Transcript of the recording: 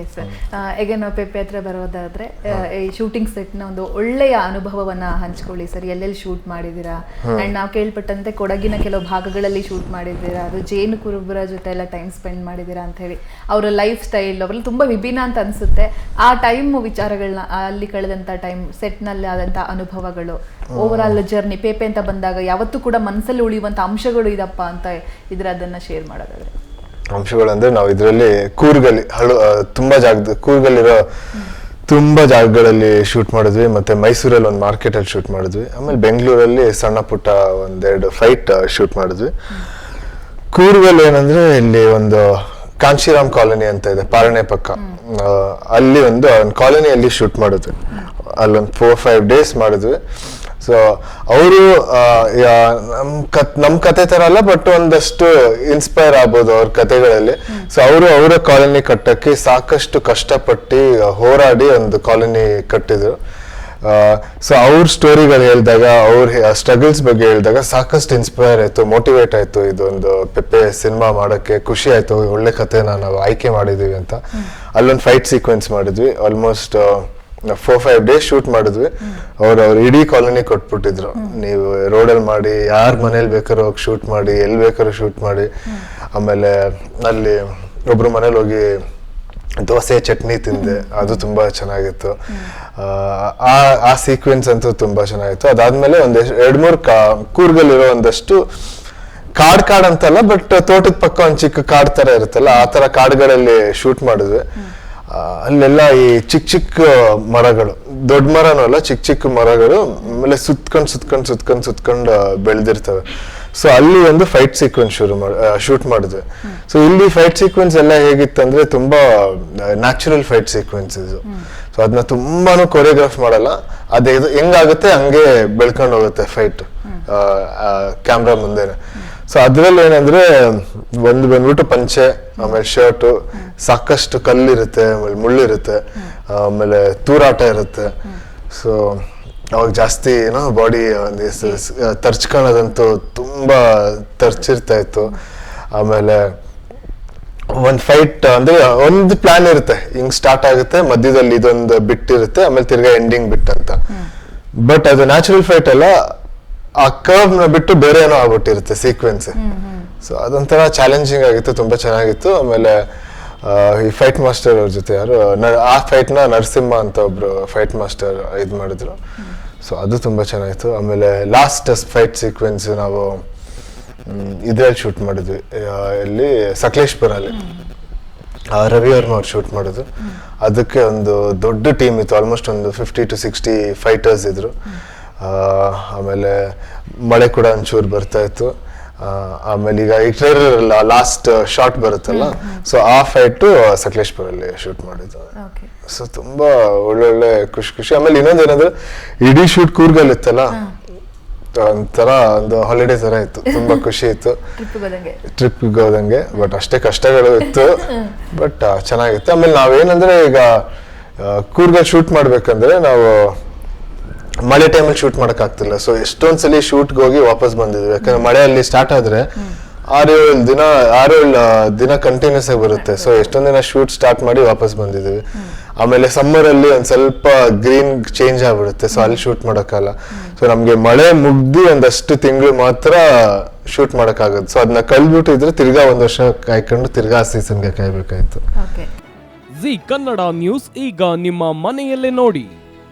S ಈಗ ನಾವು ಪೆಪ್ಪೆ ಹತ್ರ ಬರೋದಾದ್ರೆ ಈ ಶೂಟಿಂಗ್ ಸೆಟ್ನ ಒಂದು ಒಳ್ಳೆಯ ಅನುಭವವನ್ನ ಹಂಚ್ಕೊಳ್ಳಿ. ಸರ್ ಎಲ್ಲೆಲ್ಲಿ ಶೂಟ್ ಮಾಡಿದ್ದೀರಾ? ಅಂಡ್ ನಾವು ಕೇಳ್ಪಟ್ಟಂತೆ ಕೊಡಗಿನ ಕೆಲವು ಭಾಗಗಳಲ್ಲಿ ಶೂಟ್ ಮಾಡಿದ್ದೀರಾ? ಅದು ಜೇನು ಕುರುಬರ ಜೊತೆ ಎಲ್ಲ ಟೈಮ್ ಸ್ಪೆಂಡ್ ಮಾಡಿದ್ದೀರಾ ಅಂತ ಹೇಳಿ. ಅವರ ಲೈಫ್ ಸ್ಟೈಲ್ ಅವರೆಲ್ಲ ತುಂಬಾ ವಿಭಿನ್ನ ಅಂತ ಅನ್ಸುತ್ತೆ. ಆ ಟೈಮ್ ವಿಚಾರಗಳನ್ನ ಅಲ್ಲಿ ಕಳೆದಂತ ಟೈಮ್ ಸೆಟ್ನಲ್ಲಿ ಆದಂತ ಅನುಭವಗಳು ಓವರ್ ಆಲ್ ಜರ್ನಿ ಪೇಪೆ ಅಂತ ಬಂದಾಗ ಯಾವತ್ತೂ ಕೂಡ ಮನಸ್ಸಲ್ಲಿ ಉಳಿಯುವಂತ ಅಂಶಗಳು ಇದಪ್ಪ ಅಂತ ಇದ್ರೆ ಅದನ್ನ ಶೇರ್ ಮಾಡೋದಾದ್ರೆ. ಅಂಶಗಳಂದ್ರೆ ನಾವು ಇದರಲ್ಲಿ ಕೂರ್ಗಲ್ಲಿ, ಹಳು ತುಂಬಾ ಜಾಗದ, ಕೂರ್ಗಲ್ಲಿರೋ ತುಂಬಾ ಜಾಗಗಳಲ್ಲಿ ಶೂಟ್ ಮಾಡಿದ್ವಿ. ಮತ್ತೆ ಮೈಸೂರಲ್ಲಿ ಒಂದು ಮಾರ್ಕೆಟ್ ಅಲ್ಲಿ ಶೂಟ್ ಮಾಡಿದ್ವಿ. ಆಮೇಲೆ ಬೆಂಗಳೂರಲ್ಲಿ ಸಣ್ಣ ಪುಟ್ಟ ಒಂದೆರಡು ಫೈಟ್ ಶೂಟ್ ಮಾಡಿದ್ವಿ. ಕೂರ್ಗಲ್ ಏನಂದ್ರೆ ಇಲ್ಲಿ ಒಂದು ಕಾಂಶಿರಾಮ್ ಕಾಲೋನಿ ಅಂತ ಇದೆ ಪಾರಣೆ ಪಕ್ಕ. ಅಲ್ಲಿ ಒಂದು ಕಾಲೋನಿಯಲ್ಲಿ ಶೂಟ್ ಮಾಡಿದ್ವಿ. ಅಲ್ಲೊಂದು ಫೋರ್ ಫೈವ್ ಡೇಸ್ ಮಾಡಿದ್ವಿ. ಸೊ ಅವರು ನಮ್ಮ ಕತ್ ಕತೆ ತರ ಅಲ್ಲ ಬಟ್ ಒಂದಷ್ಟು ಇನ್ಸ್ಪೈರ್ ಆಗ್ಬೋದು ಅವ್ರ ಕತೆಗಳಲ್ಲಿ ಸೊ ಅವರು ಅವರ ಕಾಲೋನಿ ಕಟ್ಟಕ್ಕೆ ಸಾಕಷ್ಟು ಕಷ್ಟಪಟ್ಟು ಹೋರಾಡಿ ಒಂದು ಕಾಲೋನಿ ಕಟ್ಟಿದ್ರು. ಸೊ ಅವ್ರ ಸ್ಟೋರಿಗಳು ಹೇಳಿದಾಗ, ಅವ್ರ ಸ್ಟ್ರಗಲ್ಸ್ ಬಗ್ಗೆ ಹೇಳಿದಾಗ ಸಾಕಷ್ಟು ಇನ್ಸ್ಪೈರ್ ಆಯ್ತು ಮೋಟಿವೇಟ್ ಆಯ್ತು ಇದೊಂದು ಪೆಪ್ಪೆ ಸಿನಿಮಾ ಮಾಡೋಕ್ಕೆ. ಖುಷಿ ಆಯ್ತು, ಒಳ್ಳೆ ಕಥೆನ ನಾವು ಆಯ್ಕೆ ಮಾಡಿದೀವಿ ಅಂತ. ಅಲ್ಲೊಂದು ಫೈಟ್ ಸೀಕ್ವೆನ್ಸ್ ಮಾಡಿದ್ವಿ. Almost four five days shoot ಮಾಡಿದ್ವಿ. ಅವ್ರು ಅವ್ರು ಇಡೀ ಕಾಲೋನಿ ಕೊಟ್ಬಿಟ್ಟಿದ್ರು. ನೀವು ರೋಡಲ್ಲಿ ಮಾಡಿ ಯಾರ ಮನೇಲಿ ಬೇಕಾದ್ರೂ ಹೋಗಿ ಶೂಟ್ ಮಾಡಿ ಎಲ್ಲಿ ಬೇಕಾದ್ರೂ ಶೂಟ್ ಮಾಡಿ. ಆಮೇಲೆ ಅಲ್ಲಿ ಒಬ್ರು ಮನೇಲಿ ಹೋಗಿ ದೋಸೆ ಚಟ್ನಿ ತಿಂದೆ. ಅದು ತುಂಬಾ ಚೆನ್ನಾಗಿತ್ತು. ಆ, ಆ ಸೀಕ್ವೆನ್ಸ್ ಅಂತೂ ತುಂಬಾ ಚೆನ್ನಾಗಿತ್ತು. ಅದಾದ್ಮೇಲೆ ಒಂದಷ್ಟು ಎರಡು ಮೂರು ಕಾ ಕೂರ್ಗಲ್ಲಿರೋ ಒಂದಷ್ಟು ಕಾಡ್ ಕಾಡ್ ಅಂತಲ್ಲ ಬಟ್ ತೋಟದ ಪಕ್ಕ ಒಂದು ಚಿಕ್ಕ ಕಾಡ್ ತರ ಇರುತ್ತಲ್ಲ ಆ ತರ ಕಾಡುಗಳಲ್ಲಿ ಶೂಟ್ ಮಾಡಿದ್ವಿ. ಅಲ್ಲೆಲ್ಲ ಈ ಚಿಕ್ಕ ಚಿಕ್ಕ ಮರಗಳು, ದೊಡ್ಡ ಮರನೂ ಅಲ್ಲ ಚಿಕ್ಕ ಚಿಕ್ಕ ಮರಗಳು, ಆಮೇಲೆ ಸುತ್ಕೊಂಡು ಸುತ್ಕೊಂಡು ಸುತ್ಕೊಂಡು ಸುತ್ಕೊಂಡು ಬೆಳೆದಿರ್ತವೆ. ಸೊ ಅಲ್ಲಿ ಒಂದು ಫೈಟ್ ಸೀಕ್ವೆನ್ಸ್ ಶುರು ಮಾಡಿ ಶೂಟ್ ಮಾಡಿದ್ವಿ ಸೊ ಇಲ್ಲಿ ಫೈಟ್ ಸೀಕ್ವೆನ್ಸ್ ಎಲ್ಲ ಹೇಗಿತ್ತಂದ್ರೆ ತುಂಬಾ ನ್ಯಾಚುರಲ್ ಫೈಟ್ ಸೀಕ್ವೆನ್ಸಸ್ ಸೊ ಅದನ್ನ ತುಂಬಾನು ಕೊರಿಯೋಗ್ರಾಫ್ ಮಾಡಲ್ಲ. ಅದೇ ಹೆಂಗಾಗುತ್ತೆ, ಹಂಗೆ ಬೆಳ್ಕೊಂಡು ಹೋಗುತ್ತೆ ಫೈಟ್ ಕ್ಯಾಮ್ರಾ ಮುಂದೆನೆ. ಸೊ ಅದ್ರಲ್ಲಿ ಏನಂದ್ರೆ, ಒಂದು ಬಂದ್ಬಿಟ್ಟು ಪಂಚೆ, ಆಮೇಲೆ ಶರ್ಟು, ಸಾಕಷ್ಟು ಕಲ್ಲಿರುತ್ತೆ, ಆಮೇಲೆ ಮುಳ್ಳಿರುತ್ತೆ, ಆಮೇಲೆ ತೂರಾಟ ಇರುತ್ತೆ. ಸೊ ಅವಾಗ ಜಾಸ್ತಿ ಏನೋ ಬಾಡಿ ತರ್ಚ್ಕೊಳ್ಳೋದಂತೂ ತುಂಬಾ ತರ್ಚಿರ್ತಾ ಇತ್ತು. ಆಮೇಲೆ ಒಂದು ಫೈಟ್ ಅಂದ್ರೆ ಒಂದು ಪ್ಲಾನ್ ಇರುತ್ತೆ. ಹಿಂಗ್ ಸ್ಟಾರ್ಟ್ ಆಗುತ್ತೆ, ಮಧ್ಯದಲ್ಲಿ ಇದೊಂದು ಬಿಟ್ಟಿರುತ್ತೆ, ಆಮೇಲೆ ತಿರ್ಗಾ ಎಂಡಿಂಗ್ ಬಿಟ್ ಅಂತ ಬಟ್ ಅದು ನ್ಯಾಚುರಲ್ ಫೈಟ್ ಅಲ್ಲ ಆ ಕರ್ವ್ ಬಿಟ್ಟು ಬೇರೆ ಏನೋ ಆಗ್ಬಿಟ್ಟಿರುತ್ತೆ ಸೀಕ್ವೆನ್ಸ್ ಸೊ ಅದೊಂಥರ ಚಾಲೆಂಜಿಂಗ್ ಆಗಿತ್ತು, ತುಂಬಾ ಚೆನ್ನಾಗಿತ್ತು. ಆಮೇಲೆ ಈ ಫೈಟ್ ಮಾಸ್ಟರ್ ಅವ್ರ ಜೊತೆ ಯಾರು ಆ ಫೈಟ್ನ ನರಸಿಂಹ ಅಂತ ಒಬ್ರು ಫೈಟ್ ಮಾಸ್ಟರ್ ಇದು ಮಾಡಿದ್ರು. ಸೊ ಅದು ತುಂಬಾ ಚೆನ್ನಾಗಿತ್ತು. ಆಮೇಲೆ ಲಾಸ್ಟ್ ಫೈಟ್ ಸೀಕ್ವೆನ್ಸ್ ನಾವು ಇದ್ರಲ್ಲಿ ಶೂಟ್ ಮಾಡಿದ್ವಿ. ಇಲ್ಲಿ ಸಕಲೇಶ್ಪುರ ಸಕಲೇಶ್ಪುರಲ್ಲಿ ರವಿ ವರ್ಮ ಅವ್ರು ಶೂಟ್ ಮಾಡಿದ್ರು. ಅದಕ್ಕೆ ಒಂದು ದೊಡ್ಡ ಟೀಮ್ ಇತ್ತು. ಆಲ್ಮೋಸ್ಟ್ ಒಂದು ಫಿಫ್ಟಿ ಟು ಸಿಕ್ಸ್ಟಿ ಫೈಟರ್ಸ್ ಇದ್ರು. ಆಮೇಲೆ ಮಳೆ ಕೂಡ ಒಂಚೂರು ಬರ್ತಾ ಇತ್ತು. ಆಮೇಲೆ ಈಗ ಈ ಲಾಸ್ಟ್ ಶಾರ್ಟ್ ಬರುತ್ತಲ್ಲ? ಸೊ ಆ ಫೈಟು ಸಕಲೇಶ್ಪುರಲ್ಲಿ ಶೂಟ್ ಮಾಡಿದ್ದು. ಸೊ ತುಂಬಾ ಒಳ್ಳೊಳ್ಳೆ ಖುಷಿ ಖುಷಿ. ಆಮೇಲೆ ಇನ್ನೊಂದು ಏನಂದ್ರೆ ಇಡೀ ಶೂಟ್ ಕೂರ್ಗಲ್ ಇತ್ತಲ್ಲ? ಒಂಥರ ಒಂದು ಹಾಲಿಡೇ ತರ ಇತ್ತು. ತುಂಬಾ ಖುಷಿ ಇತ್ತು. ಟ್ರಿಪ್ ಹೋದಂಗೆ. ಬಟ್ ಅಷ್ಟೇ ಕಷ್ಟಗಳು ಇತ್ತು. ಬಟ್ ಚೆನ್ನಾಗಿತ್ತು. ಆಮೇಲೆ ನಾವೇನಂದ್ರೆ ಈಗ ಕೂರ್ಗ ಕೂರ್ಗಲ್ ಶೂಟ್ ಮಾಡ್ಬೇಕಂದ್ರೆ ನಾವು ಮಳೆ ಟೈಮಲ್ಲಿ ಶೂಟ್ ಮಾಡಕ್ ಆಗ್ತಿಲ್ಲ. ಸೊ ಎಷ್ಟೊಂದ್ಸಲಿ ಶೂಟ್ಗೆ ಹೋಗಿ ವಾಪಸ್ ಬಂದಿದ್ವಿ. ಯಾಕಂದ್ರೆ ಮಳೆ ಅಲ್ಲಿ ಸ್ಟಾರ್ಟ್ ಆದ್ರೆ ಆರು ಏಳು ದಿನ ಆರು ಏಳು ದಿನ ಕಂಟಿನ್ಯೂಸ್ ಆಗಿ ಬರುತ್ತೆ. ಸೊ ಎಷ್ಟೊಂದು ದಿನ ಶೂಟ್ ಸ್ಟಾರ್ಟ್ ಮಾಡಿ ವಾಪಸ್ ಬಂದಿದ್ದೀವಿ ಆಮೇಲೆ ಸಮ್ಮರ್ ಅಲ್ಲಿ ಒಂದ್ ಸ್ವಲ್ಪ ಗ್ರೀನ್ ಚೇಂಜ್ ಆಗ್ಬಿಡುತ್ತೆ. ಸೊ ಅಲ್ಲಿ ಶೂಟ್ ಮಾಡೋಕ್ಕಲ್ಲ ಸೊ ನಮಗೆ ಮಳೆ ಮುಗ್ದು ಒಂದಷ್ಟು ತಿಂಗಳು ಮಾತ್ರ ಶೂಟ್ ಮಾಡೋಕ್ಕಾಗುತ್ತೆ ಸೊ ಅದನ್ನ ಕಳ್ದ್ಬಿಟ್ಟು ಇದ್ರೆ ತಿರ್ಗಾ ಒಂದು ವರ್ಷ ಕಾಯ್ಕೊಂಡು ತಿರ್ಗಾ ಸೀಸನ್ಗೆ ಕಾಯ್ಬೇಕಾಯ್ತು. ಜಿ ಕನ್ನಡ ನ್ಯೂಸ್ ಈಗ ನಿಮ್ಮ ಮನೆಯಲ್ಲೇ ನೋಡಿ.